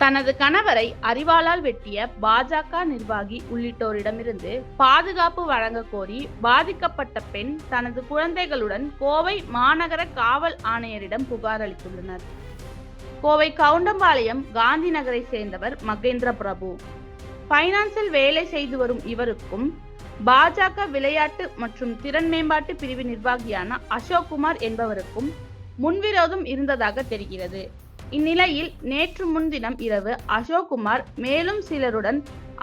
தனது கணவரை அறிவாளால் வெட்டிய பாஜக நிர்வாகி உள்ளிட்டோரிடமிருந்து பாதுகாப்பு வழங்க கோரி பாதிக்கப்பட்ட பெண் தனது குழந்தைகளுடன் கோவை மாநகர காவல் ஆணையரிடம் புகார் அளித்துள்ளனர். கோவை கவுண்டம்பாளையம் காந்தி நகரை சேர்ந்தவர் மகேந்திர பிரபு. பைனான்சில் வேலை செய்து வரும் இவருக்கும் பாஜக விளையாட்டு மற்றும் திறன் மேம்பாட்டு பிரிவு நிர்வாகியான அசோக் குமார் என்பவருக்கும் முன்விரோதம் இருந்ததாக தெரிகிறது. இந்நிலையில் நேற்று முன்தினம் இரவு அசோக்குமார் மேலும் சிலருடன்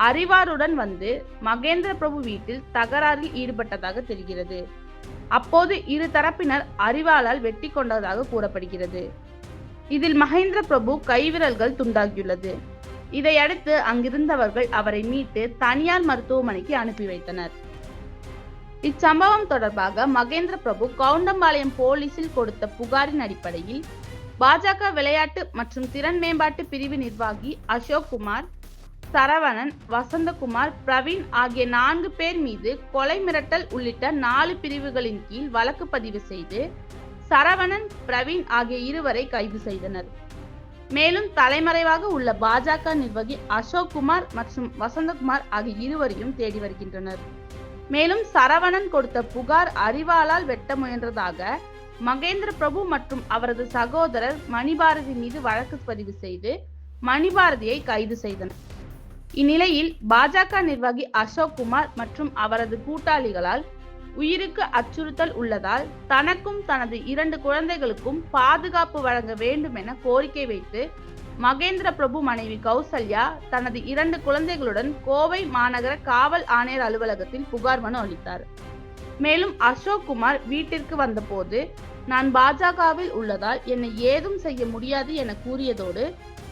அறிவாருடன் வந்து மகேந்திர பிரபு வீட்டில் தகராறில் ஈடுபட்டதாக தெரிகிறது. அப்போது இரு தரப்பினர் அறிவாளால் வெட்டி கொண்டதாக கூறப்படுகிறது. இதில் மகேந்திர பிரபு கைவிரல்கள் துண்டாகியுள்ளது. இதையடுத்து அங்கிருந்தவர்கள் அவரை மீட்டு தனியார் மருத்துவமனைக்கு அனுப்பி வைத்தனர். இச்சம்பவம் தொடர்பாக மகேந்திர பிரபு கவுண்டம்பாளையம் போலீசில் கொடுத்த புகாரின் அடிப்படையில் பாஜக விளையாட்டு மற்றும் திறன் மேம்பாட்டு பிரிவு நிர்வாகி அசோக் குமார் சரவணன் வசந்தகுமார் பிரவீன் ஆகிய நான்கு பேர் மீது கொலை மிரட்டல் உள்ளிட்ட நாலு பிரிவுகளின் கீழ் வழக்கு பதிவு செய்து சரவணன் பிரவீன் ஆகிய இருவரை கைது செய்தனர். மேலும் தலைமறைவாக உள்ள பாஜக நிர்வாகி அசோக் குமார் மற்றும் வசந்தகுமார் ஆகிய இருவரையும் தேடி வருகின்றனர். மேலும் சரவணன் கொடுத்த புகார் அறிவாளால் வெட்ட முயன்றதாக மகேந்திர பிரபு மற்றும் அவரது சகோதரர் மணிபாரதி மீது வழக்கு பதிவு செய்து மணிபாரதியை கைது செய்தனர். இந்நிலையில் பாஜக நிர்வாகி அசோக் குமார் மற்றும் அவரது கூட்டாளிகளால் உயிருக்கு அச்சுறுத்தல் உள்ளதால் தனக்கும் தனது இரண்டு குழந்தைகளுக்கும் பாதுகாப்பு வழங்க வேண்டும் என கோரிக்கை வைத்து மகேந்திர பிரபு மனைவி கௌசல்யா தனது இரண்டு குழந்தைகளுடன் கோவை மாநகர காவல் ஆணையர் அலுவலகத்தில் புகார் மனு அளித்தார். மேலும் அசோக் குமார் வீட்டிற்கு வந்தபோது நான் பாஜகவில் உள்ளதால் என்னை ஏதும் செய்ய முடியாது என கூறியதோடு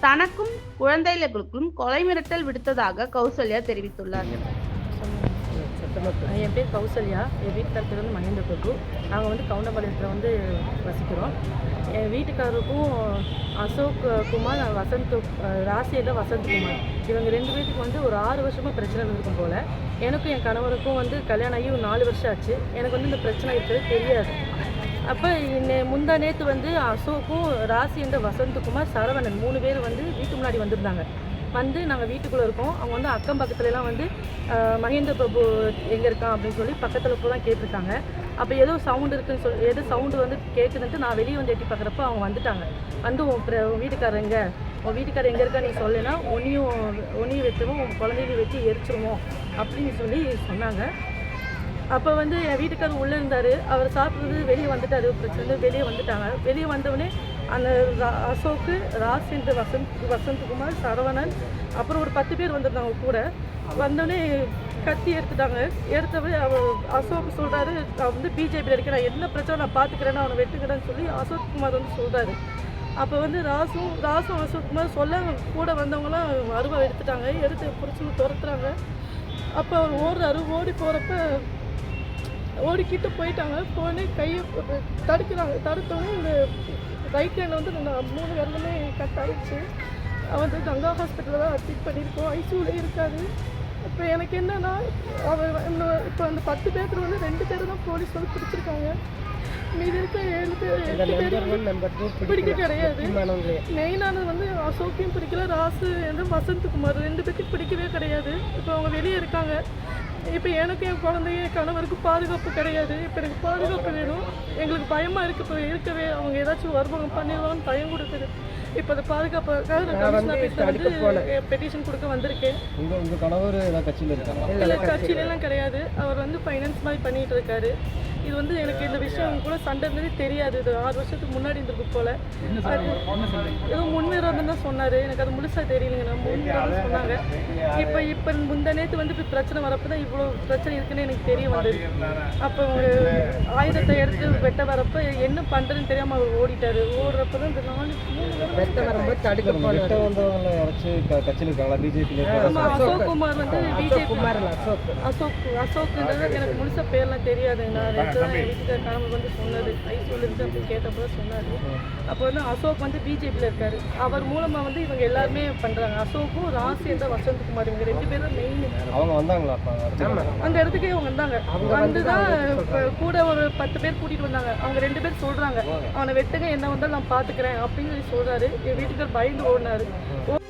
தனக்கும் குழந்தைகளுக்கும் கொலை மிரட்டல் விடுத்ததாக கௌசல்யா தெரிவித்துள்ளார். என் பேர் கௌசல்யா. என் வீட்டுக்கார் பேர் வந்து மகேந்திர பிரபு. நாங்கள் வந்து கவுண்டம்பாளையத்தில் வந்து வசிக்கிறோம். என் வீட்டுக்காரருக்கும் அசோக் குமார் வசந்த் ராசியில் வசந்த் குமார். இவங்க ரெண்டு பேத்துக்கு வந்து ஒரு ஆறு வருஷமாக பிரச்சனை இருந்திருக்கும் போல். எனக்கும் என் கணவருக்கும் வந்து கல்யாணம் ஆகி ஒரு நாலு வருஷம் ஆச்சு. எனக்கு வந்து இந்த பிரச்சனை இருக்கிறது தெரியாது. அப்போ முந்தா நேற்று வந்து அசோக்கும் ராசி என்ற வசந்தகுமார் சரவணன் மூணு பேர் வந்து வீட்டு முன்னாடி வந்திருந்தாங்க. வந்து நாங்கள் வீட்டுக்குள்ளே இருக்கோம். அவங்க வந்து அக்கம் பக்கத்துலலாம் வந்து மகேந்திர பிரபு எங்கே இருக்கான் அப்படின்னு சொல்லி பக்கத்தில் பூரா கேட்டிருக்காங்க. அப்போ ஏதோ சவுண்டு இருக்குன்னு சொல்லி ஏதோ சவுண்டு வந்து கேட்குதுன்ட்டு நான் வெளியே வந்து எட்டி பார்க்குறப்ப அவங்க வந்துட்டாங்க. வந்து உன் பிர- வீட்டுக்காரர் எங்கே? உன் வீட்டுக்காரர் எங்கே இருக்கா நீ சொல்லுன்னா உன்னையும் உன்னையும் வெட்டுவோம் உன் குழந்தையும் வச்சு எரிச்சிருவோம் அப்படின்னு சொல்லி சொன்னாங்க. அப்போ வந்து என் வீட்டுக்காரர் உள்ளே இருந்தார். அவர் சாப்பிட்றது வெளியே வந்துட்டார் பிரச்சனை வெளியே வந்துட்டாங்க. வெளியே வந்தவொடனே அந்த ரா- அசோக்கு என்று வசந்த் வசந்த்குமார் சரவணன் அப்புறம் ஒரு பத்து பேர் வந்திருந்தாங்க கூட. வந்தோடனே கத்தி எடுத்துட்டாங்க. எடுத்தவரை அவர் அசோக் சொல்கிறாரு நான் வந்து பிஜேபியில் இருக்கேன். நான் என்ன பிரச்சனை நான் பார்த்துக்கிறேன்னு அவனை வெட்டுக்கிறேன்னு சொல்லி அசோக் குமார் வந்து சொல்கிறாரு அப்போ வந்து ராசும் ராசும் அசோக் குமார் சொல்ல கூட வந்தவங்களாம் அருவா எடுத்துட்டாங்க. எடுத்து பிடிச்சி துரத்துறாங்க. அப்போ அவர் ஓடுறாரு. ஓடி போகிறப்ப ஓடிக்கிட்டு போயிட்டாங்க. போனே கையை தடுக்கிறாங்க. தடுத்தோடனே இந்த ரைட் ஹேண்டில் வந்து நான் மூணு விரலுமே கட் ஆயிடுச்சு. அவன் வந்து கங்கா ஹாஸ்பிட்டலில் தான் அட்மிட் பண்ணியிருக்கோம் ஐசியூலே இருக்காது இப்போ எனக்கு என்னன்னா அவர் இன்னும் இப்போ அந்த பத்து பேர்த்துல வந்து ரெண்டு பேர் தான் போலீஸ் வந்து பிடிச்சிருக்காங்க. மீதி இருக்க ஏழு பேர் பிடிக்க கிடையாது. மெயினானது வந்து அசோக்கையும் பிடிக்கல. ராசு என்று வசந்த்குமார். ரெண்டு பேர்த்தையும் பிடிக்கவே கிடையாது. இப்போ அவங்க வெளியே இருக்காங்க. இப்போ எனக்கு என் குழந்தைய கணவருக்கு பாதுகாப்பு கிடையாது. இப்போ எனக்கு பாதுகாப்பு வேணும். எங்களுக்கு பயமாக இருக்கு. இப்போ இருக்கவே அவங்க ஏதாச்சும் வருவாங்க பண்ணிடுவாங்கன்னு பயம் கொடுக்குது இப்போ அந்த பாதுகாப்புக்காக நான் ஆஃபீஸில் வந்து பெட்டிஷன் கொடுக்க வந்திருக்கேன். உங்க உங்க கணவர் ஏதாவது கட்சியில் இருக்காங்க இல்லை கட்சியிலலாம் கிடையாது. அவர் வந்து ஃபைனான்ஸ் மாதிரி பண்ணிட்டு இருக்காரு. இது வந்து எனக்கு இந்த விஷயம் கூட சண்டை இருந்ததே தெரியாது. இது ஆறு வருஷத்துக்கு முன்னாடி இருந்திருக்கு போல. அது ஏதோ முன்விரோதம் தான் சொன்னார். எனக்கு அது முழுசா தெரியலைங்க. நான் முன்விரோதம் சொன்னாங்க. இப்போ இப்போ முந்த நேற்று வந்து இப்போ பிரச்சனை வரப்போ தான் இவ்வளோ பிரச்சனை இருக்குன்னு எனக்கு தெரிய வந்தது. அப்போ ஒரு ஆயுதத்தை எடுத்து வெட்ட வரப்போ என்ன பண்ணுறதுன்னு தெரியாமல் அவர் ஓடிட்டாரு. ஓடுறப்ப தான் இந்த நாலு வெட்ட தடுக்க வந்தவங்கள கட்சியில் ஆமா, அசோக். குமார் வந்து பிஜேபி அசோக். அசோக் அசோக்ன்றது எனக்கு முழுசா பேர்லாம் தெரியாது. நான் வீட்டுக்கார கணவர் வந்து சொன்னது ஐசூல் இருக்கு அப்படின்னு கேட்டப்போ தான் சொன்னார் அப்போ வந்து அசோக் வந்து பிஜேபியில் இருக்காரு. அவர் மூலமாக வந்து இவங்க எல்லாருமே பண்ணுறாங்க அசோக்கும் ராசி என்ற வசந்த்குமார் இவங்க ரெண்டு பேரும் மெயின் அவங்க வந்தாங்களா? அந்த இடத்துக்கே அவங்க வந்தாங்க. வந்து தான் இப்ப கூட ஒரு பத்து பேர் கூட்டிட்டு வந்தாங்க. அவங்க ரெண்டு பேர் சொல்றாங்க. அவனை வெட்டுங்க என்ன வந்தாலும் நான் பாத்துக்கிறேன் அப்படின்னு சொல்லி சொல்றாரு. என் வீட்டுக்கார் பயந்து ஓடினாரு.